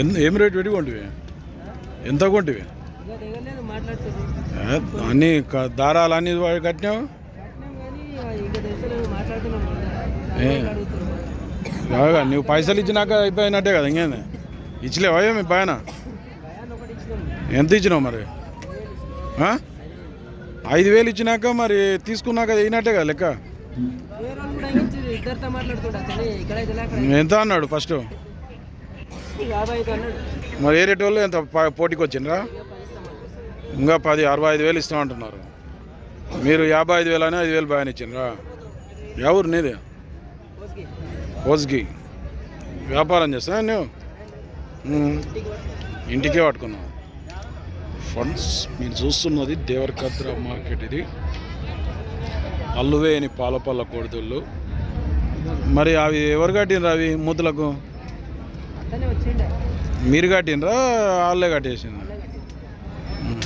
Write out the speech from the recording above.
ఏం రేటు పెట్టి కొంటివి? ఎంత కొంటివి? అన్ని దారాలు అన్ని కట్టినావు? కాగా నువ్వు పైసలు ఇచ్చినాక అయిపోయినట్టే కదా ఇంకేంది? ఇచ్చలేవా మీ పైన? ఎంత ఇచ్చినావు మరి? ఐదు వేలు ఇచ్చినాక మరి తీసుకున్నాక అయినట్టే కదా లెక్క? ఎంత అన్నాడు ఫస్ట్? మరి ఏ వాళ్ళు ఎంత ప- పోటీకి వచ్చిండ్రా ఇంకా పది అరవై ఐదు వేలు ఇస్తామంటున్నారు. మీరు యాభై ఐదు వేలు అని ఐదు వేలు బాగానే ఇచ్చిండ్రా? ఎవరు నీది? ఓకే వ్యాపారం చేస్తా నువ్వు? ఇంటికే పట్టుకున్నావు. ఫండ్స్ మీరు చూస్తున్నది దేవరకద్ర మార్కెట్ ఇది. అల్లువేయని పాలపల్ల కొడుతుళ్ళు మరి అవి ఎవరు కట్టినరు అవి మూతులకు మీరు కట్టినరా వాళ్ళే. ఉమ్.